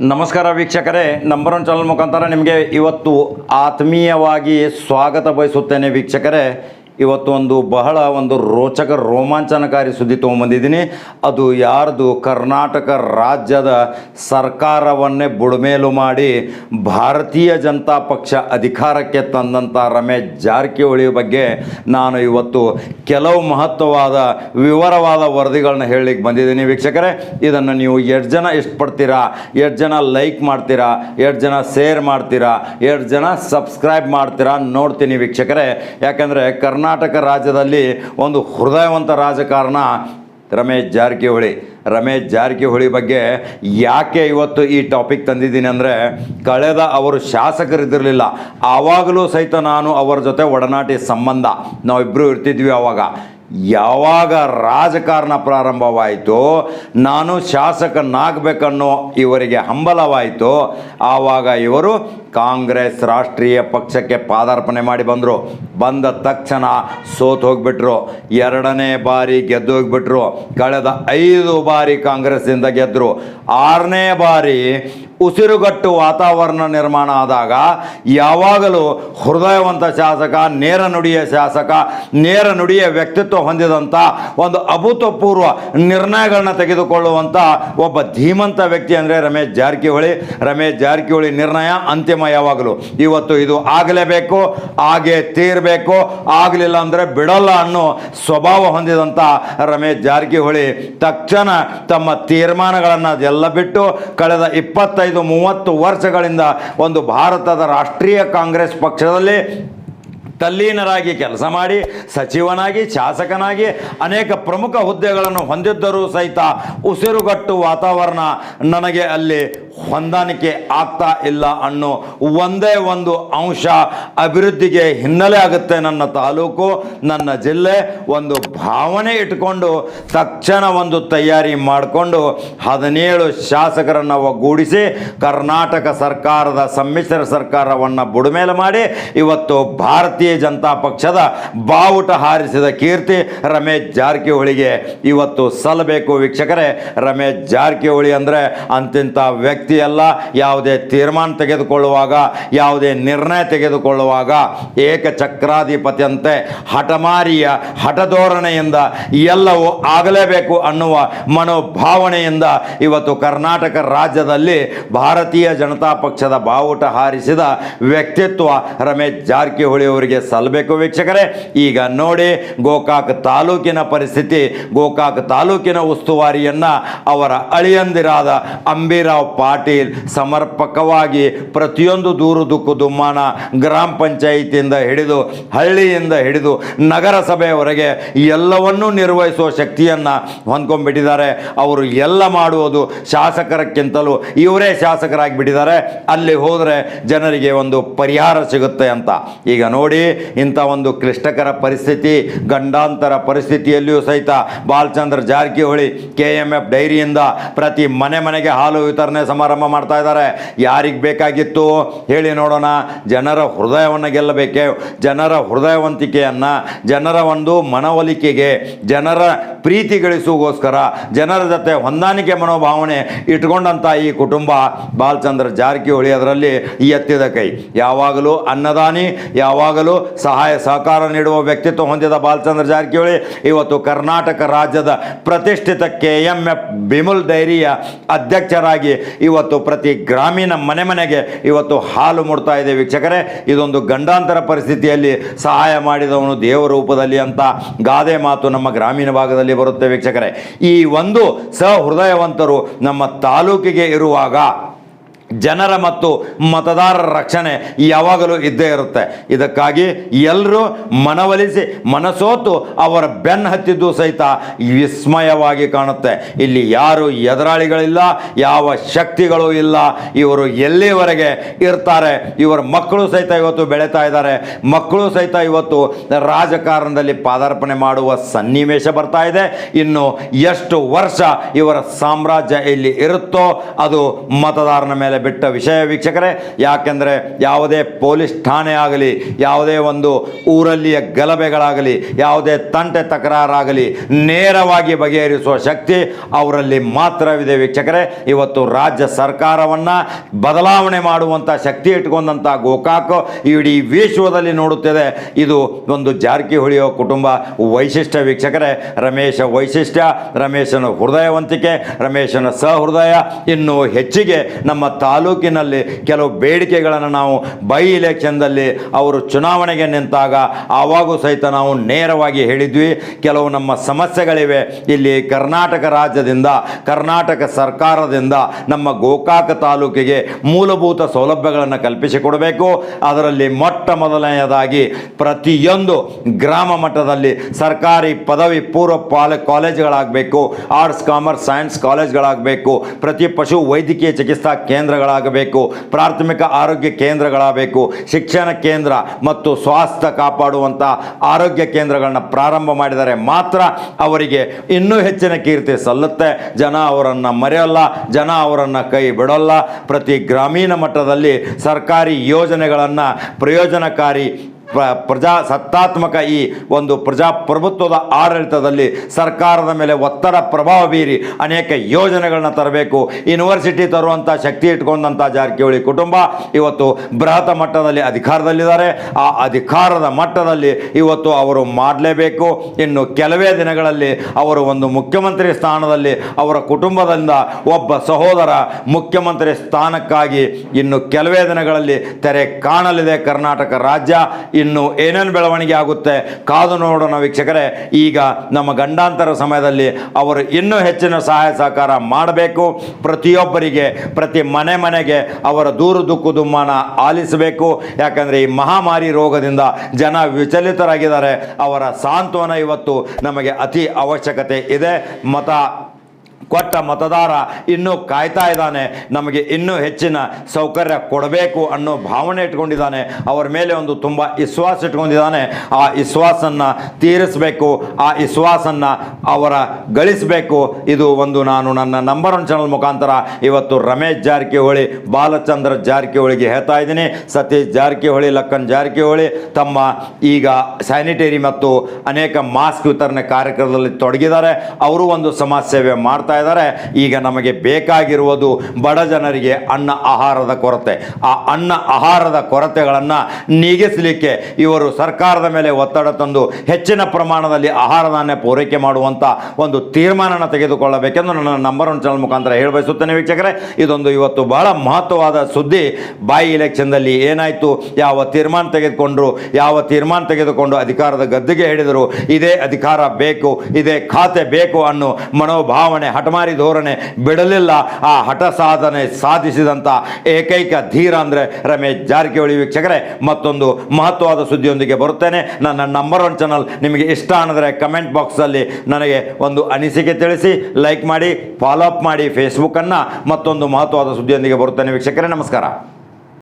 ನಮಸ್ಕಾರ ವೀಕ್ಷಕರೇ number one channel ಮುಖಾಂತರ ನಿಮಗೆ ಇವತ್ತು ಆತ್ಮೀಯವಾಗಿ ಸ್ವಾಗತ ಬಯಸುತ್ತೇನೆ ವೀಕ್ಷಕರೇ. ಇವತ್ತು ಒಂದು ಬಹಳ ಒಂದು ರೋಚಕ, ರೋಮಾಂಚನಕಾರಿ ಸುದ್ದಿ ತೊಗೊಂಬಂದಿದ್ದೀನಿ. ಅದು ಯಾರ್ದು? ಕರ್ನಾಟಕ ರಾಜ್ಯದ ಸರ್ಕಾರವನ್ನೇ ಬುಡಮೇಲು ಮಾಡಿ ಭಾರತೀಯ ಜನತಾ ಪಕ್ಷ ಅಧಿಕಾರಕ್ಕೆ ತಂದಂಥ ರಮೇಶ್ ಜಾರಕಿಹೊಳಿ ಬಗ್ಗೆ ನಾನು ಇವತ್ತು ಕೆಲವು ಮಹತ್ವವಾದ, ವಿವರವಾದ ವರದಿಗಳನ್ನ ಹೇಳಲಿಕ್ಕೆ ಬಂದಿದ್ದೀನಿ. ವೀಕ್ಷಕರೇ, ಇದನ್ನು ನೀವು ಎಷ್ಟು ಜನ ಇಷ್ಟಪಡ್ತೀರಾ? ಎಷ್ಟು ಜನ ಲೈಕ್ ಮಾಡ್ತೀರಾ? ಎಷ್ಟು ಜನ ಶೇರ್ ಮಾಡ್ತೀರಾ? ಎಷ್ಟು ಜನ ಸಬ್ಸ್ಕ್ರೈಬ್ ಮಾಡ್ತೀರಾ? ನೋಡ್ತೀನಿ ವೀಕ್ಷಕರೇ. ಯಾಕಂದರೆ ಕರ್ನಾಟಕ ರಾಜ್ಯದಲ್ಲಿ ಒಂದು ಹೃದಯವಂತ ರಾಜಕಾರಣ ರಮೇಶ್ ಜಾರಕಿಹೊಳಿ. ರಮೇಶ್ ಜಾರಕಿಹೊಳಿ ಬಗ್ಗೆ ಯಾಕೆ ಇವತ್ತು ಈ ಟಾಪಿಕ್ ತಂದಿದ್ದೀನಿ ಅಂದರೆ ಕಳೆದ ಅವರು ಶಾಸಕರಿದ್ದಿರಲಿಲ್ಲ. ಆವಾಗಲೂ ಸಹಿತ ನಾನು ಅವರ ಜೊತೆ ಒಡನಾಟಿ ಸಂಬಂಧ. ನಾವಿಬ್ಬರು ಇರ್ತಿದ್ವಿ ಆವಾಗ. ಯಾವಾಗ ರಾಜಕಾರಣ ಪ್ರಾರಂಭವಾಯಿತು, ನಾನು ಶಾಸಕನಾಗಬೇಕನ್ನೋ ಇವರಿಗೆ ಹಂಬಲವಾಯಿತು, ಆವಾಗ ಇವರು ಕಾಂಗ್ರೆಸ್ ರಾಷ್ಟ್ರೀಯ ಪಕ್ಷಕ್ಕೆ ಪಾದಾರ್ಪಣೆ ಮಾಡಿ ಬಂದರು. ಬಂದ ತಕ್ಷಣ ಸೋತು ಹೋಗ್ಬಿಟ್ರು. ಎರಡನೇ ಬಾರಿ ಗೆದ್ದು ಹೋಗ್ಬಿಟ್ರು. ಕಳೆದ ಐದು ಬಾರಿ ಕಾಂಗ್ರೆಸ್ಸಿಂದ ಗೆದ್ದರು ಆರನೇ ಬಾರಿ ಉಸಿರುಗಟ್ಟು ವಾತಾವರಣ ನಿರ್ಮಾಣ ಆದಾಗ ಯಾವಾಗಲೂ ಹೃದಯವಂತ ಶಾಸಕ, ನೇರ ನುಡಿಯ ಶಾಸಕ, ನೇರ ನುಡಿಯ ವ್ಯಕ್ತಿತ್ವ ಹೊಂದಿದಂಥ ಒಂದು ಅಭೂತಪೂರ್ವ ನಿರ್ಣಯಗಳನ್ನ ತೆಗೆದುಕೊಳ್ಳುವಂಥ ಒಬ್ಬ ಧೀಮಂತ ವ್ಯಕ್ತಿ ಅಂದರೆ ರಮೇಶ್ ಜಾರಕಿಹೊಳಿ. ರಮೇಶ್ ಜಾರಕಿಹೊಳಿ ನಿರ್ಣಯ ಅಂತಿಮ ಯಾವಾಗಲೂ. ಇವತ್ತು ಇದು ಆಗಲೇಬೇಕು, ಹಾಗೆ ತೀರಬೇಕು, ಆಗಲಿಲ್ಲ ಅಂದರೆ ಬಿಡಲ್ಲ ಅನ್ನೋ ಸ್ವಭಾವ ಹೊಂದಿದಂಥ ರಮೇಶ್ ಜಾರಕಿಹೊಳಿ ತಕ್ಷಣ ತಮ್ಮ ತೀರ್ಮಾನಗಳನ್ನು ಎಲ್ಲ ಬಿಟ್ಟು ಕಳೆದ ಇಪ್ಪತ್ತೈದು ಮೂವತ್ತು ವರ್ಷಗಳಿಂದ ಒಂದು ಭಾರತದ ರಾಷ್ಟ್ರೀಯ ಕಾಂಗ್ರೆಸ್ ಪಕ್ಷದಲ್ಲಿ ತಲ್ಲೀನರಾಗಿ ಕೆಲಸ ಮಾಡಿ, ಸಚಿವನಾಗಿ, ಶಾಸಕನಾಗಿ ಅನೇಕ ಪ್ರಮುಖ ಹುದ್ದೆಗಳನ್ನು ಹೊಂದಿದ್ದರೂ ಸಹಿತ ಉಸಿರುಗಟ್ಟು ವಾತಾವರಣ ನನಗೆ ಅಲ್ಲಿ ಹೊಂದಾಣಿಕೆ ಆಗ್ತಾ ಇಲ್ಲ ಅನ್ನೋ ಒಂದೇ ಒಂದು ಅಂಶ ಅಭಿವೃದ್ಧಿಗೆ ಹಿನ್ನೆಲೆ ಆಗುತ್ತೆ ನನ್ನ ತಾಲೂಕು, ನನ್ನ ಜಿಲ್ಲೆ. ಒಂದು ಭಾವನೆ ಇಟ್ಕೊಂಡು ತಕ್ಷಣ ಒಂದು ತಯಾರಿ ಮಾಡಿಕೊಂಡು ಹದಿನೇಳು ಶಾಸಕರನ್ನು ಒಗ್ಗೂಡಿಸಿ ಕರ್ನಾಟಕ ಸರ್ಕಾರದ ಸಮ್ಮಿಶ್ರ ಸರ್ಕಾರವನ್ನು ಬುಡಮೇಲೆ ಮಾಡಿ ಇವತ್ತು ಭಾರತೀಯ ಜನತಾ ಪಕ್ಷದ ಬಾವುಟ ಹಾರಿಸಿದ ಕೀರ್ತಿ ರಮೇಶ್ ಜಾರಕಿಹೊಳಿಗೆ ಇವತ್ತು ಸಲ್ಲಬೇಕು ವೀಕ್ಷಕರೇ. ರಮೇಶ್ ಜಾರಕಿಹೊಳಿ ಅಂದರೆ ಅಂತಿಂಥ ವ್ಯಕ್ತಿಯಲ್ಲ. ಯಾವುದೇ ತೀರ್ಮಾನ ತೆಗೆದುಕೊಳ್ಳುವಾಗ, ಯಾವುದೇ ನಿರ್ಣಯ ತೆಗೆದುಕೊಳ್ಳುವಾಗ ಏಕಚಕ್ರಾಧಿಪತಿಯಂತೆ ಹಠಮಾರಿಯ ಹಠಧೋರಣೆಯಿಂದ ಎಲ್ಲವೂ ಆಗಲೇಬೇಕು ಅನ್ನುವ ಮನೋಭಾವನೆಯಿಂದ ಇವತ್ತು ಕರ್ನಾಟಕ ರಾಜ್ಯದಲ್ಲಿ ಭಾರತೀಯ ಜನತಾ ಪಕ್ಷದ ಬಾವುಟ ಹಾರಿಸಿದ ವ್ಯಕ್ತಿತ್ವ ರಮೇಶ್ ಜಾರಕಿಹೊಳಿ ಅವರಿಗೆ ಸಲ್ಲಬೇಕು ವೀಕ್ಷಕರೇ. ಈಗ ನೋಡಿ ಗೋಕಾಕ್ ತಾಲೂಕಿನ ಪರಿಸ್ಥಿತಿ. ಗೋಕಾಕ್ ತಾಲೂಕಿನ ಉಸ್ತುವಾರಿಯನ್ನು ಅವರ ಅಳಿಯಂದಿರಾದ ಅಂಬಿರಾವ್ ಪಾಟೀಲ್ ಸಮರ್ಪಕವಾಗಿ ಪ್ರತಿಯೊಂದು ದೂರು ದುಕ್ಕು ದುಮ್ಮಾನ ಗ್ರಾಮ ಪಂಚಾಯಿತಿಯಿಂದ ಹಿಡಿದು ಹಳ್ಳಿಯಿಂದ ಹಿಡಿದು ನಗರಸಭೆಯವರೆಗೆ ಎಲ್ಲವನ್ನೂ ನಿರ್ವಹಿಸುವ ಶಕ್ತಿಯನ್ನು ಹೊಂದ್ಕೊಂಡ್ಬಿಟ್ಟಿದ್ದಾರೆ. ಅವರು ಎಲ್ಲ ಮಾಡುವುದು ಶಾಸಕರಕ್ಕಿಂತಲೂ ಇವರೇ ಶಾಸಕರಾಗಿ ಬಿಟ್ಟಿದ್ದಾರೆ ಅಲ್ಲಿ ಹೋದರೆ ಜನರಿಗೆ ಒಂದು ಪರಿಹಾರ ಸಿಗುತ್ತೆ ಅಂತ. ಈಗ ನೋಡಿ ಇಂಥ ಒಂದು ಕ್ಲಿಷ್ಟಕರ ಪರಿಸ್ಥಿತಿ, ಗಂಡಾಂತರ ಪರಿಸ್ಥಿತಿಯಲ್ಲಿಯೂ ಸಹಿತ Balachandra Jarkiholi K M F ಡೈರಿಯಿಂದ ಪ್ರತಿ ಮನೆ ಮನೆಗೆ ಹಾಲು ವಿತರಣೆ ಸಮಾರಂಭ ಮಾಡ್ತಾ ಇದ್ದಾರೆ. ಯಾರಿಗೆ ಬೇಕಾಗಿತ್ತು? ಹೇಳಿ ನೋಡೋಣ. ಜನರ ಹೃದಯವನ್ನು ಗೆಲ್ಲಬೇಕೆ? ಜನರ ಹೃದಯವಂತಿಕೆಯನ್ನು, ಜನರ ಒಂದು ಮನವೊಲಿಕೆಗೆ, ಜನರ ಪ್ರೀತಿ ಗಳಿಸುವಗೋಸ್ಕರ ಜನರ ಜೊತೆ ಹೊಂದಾಣಿಕೆ ಮನೋಭಾವನೆ ಇಟ್ಕೊಂಡಂಥ ಈ ಕುಟುಂಬ ಬಾಲಚಂದ್ರ ಜಾರಕಿಹೊಳಿ ಅದರಲ್ಲಿ ಎತ್ತಿದ ಕೈ. ಯಾವಾಗಲೂ ಅನ್ನದಾನಿ, ಯಾವಾಗಲೂ ಸಹಾಯ ಸಹಕಾರ ನೀಡುವ ವ್ಯಕ್ತಿತ್ವ ಹೊಂದಿದ ಬಾಲಚಂದ್ರ ಜಾರಕಿಹೊಳಿ ಇವತ್ತು ಕರ್ನಾಟಕ ರಾಜ್ಯದ ಪ್ರತಿಷ್ಠಿತ ಕೆ ಎಂ ಎಫ್ ಬಿಮುಲ್ ಡೈರಿಯ ಅಧ್ಯಕ್ಷರಾಗಿ ಇವತ್ತು ಪ್ರತಿ ಗ್ರಾಮೀಣ ಮನೆ ಮನೆಗೆ ಇವತ್ತು ಹಾಲು ಮುಡ್ತಾ ಇದೆ. ವೀಕ್ಷಕರೇ, ಇದೊಂದು ಗಂಡಾಂತರ ಪರಿಸ್ಥಿತಿಯಲ್ಲಿ ಸಹಾಯ ಮಾಡಿದವನು ದೇವ ರೂಪದಲ್ಲಿ ಅಂತ ಗಾದೆ ಮಾತು ನಮ್ಮ ಗ್ರಾಮೀಣ ಭಾಗದಲ್ಲಿ ಬರುತ್ತೆ ವೀಕ್ಷಕರೇ. ಈ ಒಂದು ಸಹೃದಯವಂತರು ನಮ್ಮ ತಾಲೂಕಿಗೆ ಇರುವಾಗ ಜನರ ಮತ್ತು ಮತದಾರರ ರಕ್ಷಣೆ ಯಾವಾಗಲೂ ಇದ್ದೇ ಇರುತ್ತೆ. ಇದಕ್ಕಾಗಿ ಎಲ್ಲರೂ ಮನವೊಲಿಸಿ, ಮನಸೋತು ಅವರ ಬೆನ್ನು ಹತ್ತಿದ್ದು ಸಹಿತ ವಿಸ್ಮಯವಾಗಿ ಕಾಣುತ್ತೆ. ಇಲ್ಲಿ ಯಾರು ಎದುರಾಳಿಗಳಿಲ್ಲ, ಯಾವ ಶಕ್ತಿಗಳು ಇಲ್ಲ. ಇವರು ಎಲ್ಲಿವರೆಗೆ ಇರ್ತಾರೆ? ಇವರ ಮಕ್ಕಳು ಸಹಿತ ಇವತ್ತು ಬೆಳೀತಾ ಇದ್ದಾರೆ. ಮಕ್ಕಳು ಸಹಿತ ಇವತ್ತು ರಾಜಕಾರಣದಲ್ಲಿ ಪಾದಾರ್ಪಣೆ ಮಾಡುವ ಸನ್ನಿವೇಶ ಬರ್ತಾ ಇದೆ. ಇನ್ನು ಎಷ್ಟು ವರ್ಷ ಇವರ ಸಾಮ್ರಾಜ್ಯ ಇಲ್ಲಿ ಇರುತ್ತೋ ಅದು ಮತದಾರನ ಮೇಲೆ ಮೇಲೆ ಬಿಟ್ಟ ವಿಷಯ ವೀಕ್ಷಕರೇ, ಯಾಕೆಂದರೆ ಯಾವುದೇ ಪೊಲೀಸ್ ಠಾಣೆ ಆಗಲಿ, ಯಾವುದೇ ಒಂದು ಊರಲ್ಲಿಯ ಗಲಭೆಗಳಾಗಲಿ, ಯಾವುದೇ ತಂಟೆ ತಕರಾರಾಗಲಿ ನೇರವಾಗಿ ಬಗೆಹರಿಸುವ ಶಕ್ತಿ ಅವರಲ್ಲಿ ಮಾತ್ರವಿದೆ ವೀಕ್ಷಕರೇ. ಇವತ್ತು ರಾಜ್ಯ ಸರ್ಕಾರವನ್ನು ಬದಲಾವಣೆ ಮಾಡುವಂಥ ಶಕ್ತಿ ಇಟ್ಕೊಂಡಂಥ ಗೋಕಾಕ್ ಇಡೀ ವಿಶ್ವದಲ್ಲಿ ನೋಡುತ್ತಿದೆ. ಇದು ಒಂದು ಜಾರಕಿಹೊಳಿಯ ಕುಟುಂಬ ವೈಶಿಷ್ಟ್ಯ ವೀಕ್ಷಕರೇ. ರಮೇಶ ವೈಶಿಷ್ಟ್ಯ, ರಮೇಶನ ಹೃದಯವಂತಿಕೆ, ರಮೇಶನ ಸಹೃದಯ ಇನ್ನೂ ಹೆಚ್ಚಿಗೆ ನಮ್ಮ ತಾಲೂಕಿನಲ್ಲಿ ಕೆಲವು ಬೇಡಿಕೆಗಳನ್ನು ನಾವು ಬೈ ಇಲೆಕ್ಷನ್ದಲ್ಲಿ ಅವರು ಚುನಾವಣೆಗೆ ನಿಂತಾಗ ಆವಾಗೂ ಸಹಿತ ನಾವು ನೇರವಾಗಿ ಹೇಳಿದ್ವಿ. ಕೆಲವು ನಮ್ಮ ಸಮಸ್ಯೆಗಳಿವೆ. ಇಲ್ಲಿ ಕರ್ನಾಟಕ ರಾಜ್ಯದಿಂದ, ಕರ್ನಾಟಕ ಸರ್ಕಾರದಿಂದ ನಮ್ಮ ಗೋಕಾಕ ತಾಲೂಕಿಗೆ ಮೂಲಭೂತ ಸೌಲಭ್ಯಗಳನ್ನು ಕಲ್ಪಿಸಿಕೊಡಬೇಕು. ಅದರಲ್ಲಿ ಮೊಟ್ಟ ಮೊದಲನೆಯದಾಗಿ ಪ್ರತಿಯೊಂದು ಗ್ರಾಮ ಮಟ್ಟದಲ್ಲಿ ಸರ್ಕಾರಿ ಪದವಿ ಪೂರ್ವ ಪಾಲ, ಕಾಲೇಜುಗಳಾಗಬೇಕು. ಆರ್ಟ್ಸ್ ಕಾಮರ್ಸ್ ಸೈನ್ಸ್ ಕಾಲೇಜ್ಗಳಾಗಬೇಕು ಪ್ರತಿ ಪಶು ವೈದ್ಯಕೀಯ ಚಿಕಿತ್ಸಾ ಕೇಂದ್ರಗಳಾಗಬೇಕು, ಪ್ರಾಥಮಿಕ ಆರೋಗ್ಯ ಕೇಂದ್ರಗಳಾಗಬೇಕು, ಶಿಕ್ಷಣ ಕೇಂದ್ರ ಮತ್ತು ಸ್ವಾಸ್ಥ್ಯ ಕಾಪಾಡುವಂಥ ಆರೋಗ್ಯ ಕೇಂದ್ರಗಳನ್ನ ಪ್ರಾರಂಭ ಮಾಡಿದರೆ ಮಾತ್ರ ಅವರಿಗೆ ಇನ್ನೂ ಹೆಚ್ಚಿನ ಕೀರ್ತಿ ಸಲ್ಲುತ್ತೆ. ಜನ ಅವರನ್ನು ಮರೆಯಲ್ಲ, ಜನ ಅವರನ್ನು ಕೈ ಬಿಡೋಲ್ಲ. ಪ್ರತಿ ಗ್ರಾಮೀಣ ಮಟ್ಟದಲ್ಲಿ ಸರ್ಕಾರಿ ಯೋಜನೆಗಳನ್ನು ಪ್ರಯೋಜನಕಾರಿ ಪ್ರ ಪ್ರಜಾ ಸತ್ತಾತ್ಮಕ ಈ ಒಂದು ಪ್ರಜಾಪ್ರಭುತ್ವದ ಆಡಳಿತದಲ್ಲಿ ಸರ್ಕಾರದ ಮೇಲೆ ಒತ್ತಡ ಪ್ರಭಾವ ಬೀರಿ ಅನೇಕ ಯೋಜನೆಗಳನ್ನ ತರಬೇಕು ಯೂನಿವರ್ಸಿಟಿ ತರುವಂಥ ಶಕ್ತಿ ಇಟ್ಕೊಂಡಂಥ ಜಾರಕಿಹೊಳಿ ಕುಟುಂಬ ಇವತ್ತು ಬೃಹತ್ ಮಟ್ಟದಲ್ಲಿ ಅಧಿಕಾರದಲ್ಲಿದ್ದಾರೆ. ಆ ಅಧಿಕಾರದ ಮಟ್ಟದಲ್ಲಿ ಇವತ್ತು ಅವರು ಮಾಡಲೇಬೇಕು. ಇನ್ನು ಕೆಲವೇ ದಿನಗಳಲ್ಲಿ ಅವರು ಒಂದು ಮುಖ್ಯಮಂತ್ರಿ ಸ್ಥಾನದಲ್ಲಿ ಅವರ ಕುಟುಂಬದಿಂದ ಒಬ್ಬ ಸಹೋದರ ಮುಖ್ಯಮಂತ್ರಿ ಸ್ಥಾನಕ್ಕಾಗಿ ಇನ್ನು ಕೆಲವೇ ದಿನಗಳಲ್ಲಿ ತೆರೆ ಕಾಣಲಿದೆ. ಕರ್ನಾಟಕ ರಾಜ್ಯ. ಇನ್ನು ಏನೇನು ಬೆಳವಣಿಗೆ ಆಗುತ್ತೆ ಕಾದು ನೋಡೋಣ ವೀಕ್ಷಕರೇ. ಈಗ ನಮ್ಮ ಗಂಡಾಂತರ ಸಮಯದಲ್ಲಿ ಅವರು ಇನ್ನೂ ಹೆಚ್ಚಿನ ಸಹಾಯ ಸಹಕಾರ ಮಾಡಬೇಕು. ಪ್ರತಿಯೊಬ್ಬರಿಗೆ, ಪ್ರತಿ ಮನೆ ಮನೆಗೆ ಅವರ ದೂರು ದುಕ್ಕು ದುಮ್ಮಾನ ಆಲಿಸಬೇಕು. ಯಾಕಂದರೆ ಈ ಮಹಾಮಾರಿ ರೋಗದಿಂದ ಜನ ವಿಚಲಿತರಾಗಿದ್ದಾರೆ. ಅವರ ಸಾಂತ್ವನ ಇವತ್ತು ನಮಗೆ ಅತಿ ಅವಶ್ಯಕತೆ ಇದೆ. ಮತ ಕೊಟ್ಟ ಮತದಾರ ಇನ್ನೂ ಕಾಯ್ತಾ ಇದ್ದಾನೆ. ನಮಗೆ ಇನ್ನೂ ಹೆಚ್ಚಿನ ಸೌಕರ್ಯ ಕೊಡಬೇಕು ಅನ್ನೋ ಭಾವನೆ ಇಟ್ಕೊಂಡಿದ್ದಾನೆ. ಅವರ ಮೇಲೆ ಒಂದು ತುಂಬ ವಿಶ್ವಾಸ ಇಟ್ಕೊಂಡಿದ್ದಾನೆ. ಆ ವಿಶ್ವಾಸನ್ನು ತೀರಿಸಬೇಕು, ಆ ವಿಶ್ವಾಸನ್ನು ಅವರ ಗಳಿಸಬೇಕು. ಇದು ಒಂದು ನಾನು ನನ್ನ ನಂಬರ್ ಒನ್ ಚಾನಲ್ ಮುಖಾಂತರ ಇವತ್ತು ರಮೇಶ್ ಜಾರಕಿಹೊಳಿ, ಬಾಲಚಂದ್ರ ಜಾರಕಿಹೊಳಿಗೆ ಹೇಳ್ತಾ ಇದ್ದೀನಿ. ಸತೀಶ್ ಜಾರಕಿಹೊಳಿ, ಲಕ್ಕನ್ ಜಾರಕಿಹೊಳಿ ತಮ್ಮ ಈಗ ಸ್ಯಾನಿಟರಿ ಮತ್ತು ಅನೇಕ ಮಾಸ್ಕ್ ವಿತರಣೆ ಕಾರ್ಯಕ್ರಮದಲ್ಲಿ ತೊಡಗಿದ್ದಾರೆ. ಅವರು ಒಂದು ಸಮಾಜ ಸೇವೆ ಮಾಡ್ತಾ ಇದ್ದಾರೆ, ಈಗ ನಮಗೆ ಬೇಕಾಗಿರುವುದು ಬಡ ಜನರಿಗೆ ಅನ್ನ ಆಹಾರದ ಕೊರತೆ. ಆ ಅನ್ನ ಆಹಾರದ ಕೊರತೆಗಳನ್ನು ನೀಗಿಸಲಿಕ್ಕೆ ಇವರು ಸರ್ಕಾರದ ಮೇಲೆ ಒತ್ತಡ ತಂದು ಹೆಚ್ಚಿನ ಪ್ರಮಾಣದಲ್ಲಿ ಆಹಾರ ಧಾನ್ಯ ಪೂರೈಕೆ ಮಾಡುವಂಥ ಒಂದು ತೀರ್ಮಾನನ ತೆಗೆದುಕೊಳ್ಳಬೇಕೆಂದು ನನ್ನ ನಂಬರ್ ಒನ್ ಚಾನಲ್ ಮುಖಾಂತರ ಹೇಳಬಯಸುತ್ತೇನೆ ವೀಕ್ಷಕರೇ. ಇದೊಂದು ಇವತ್ತು ಬಹಳ ಮಹತ್ವವಾದ ಸುದ್ದಿ. ಬಾಯಿ ಇಲೆಕ್ಷನ್ದಲ್ಲಿ ಏನಾಯಿತು? ಯಾವ ತೀರ್ಮಾನ ತೆಗೆದುಕೊಂಡ್ರು? ಯಾವ ತೀರ್ಮಾನ ತೆಗೆದುಕೊಂಡು ಅಧಿಕಾರದ ಗದ್ದುಗೆ ಹಿಡಿದರು ಇದೇ ಅಧಿಕಾರ ಬೇಕು, ಇದೇ ಖಾತೆ ಬೇಕು ಅನ್ನೋ ಮನೋಭಾವನೆ ಹಠಮಾರಿ ಧೋರಣೆ ಬಿಡಲಿಲ್ಲ. ಆ ಹಠ ಸಾಧನೆ ಸಾಧಿಸಿದಂಥ ಏಕೈಕ ಧೀರ ಅಂದರೆ ರಮೇಶ್ ಜಾರಕಿಹೊಳಿ ವೀಕ್ಷಕರೇ, ಮತ್ತೊಂದು ಮಹತ್ವವಾದ ಸುದ್ದಿಯೊಂದಿಗೆ ಬರುತ್ತೇನೆ. ನನ್ನ ನಂಬರ್ ಒನ್ ಚಾನಲ್ ನಿಮಗೆ ಇಷ್ಟ ಅನ್ನಿದ್ರೆ ಕಮೆಂಟ್ ಬಾಕ್ಸಲ್ಲಿ ನನಗೆ ಒಂದು ಅನಿಸಿಕೆ ತಿಳಿಸಿ ಲೈಕ್ ಮಾಡಿ ಫಾಲೋ ಅಪ್ ಮಾಡಿ ಫೇಸ್ಬುಕ್ಕನ್ನು ಮತ್ತೊಂದು ಮಹತ್ವವಾದ ಸುದ್ದಿಯೊಂದಿಗೆ ಬರುತ್ತೇನೆ ವೀಕ್ಷಕರೇ, ನಮಸ್ಕಾರ.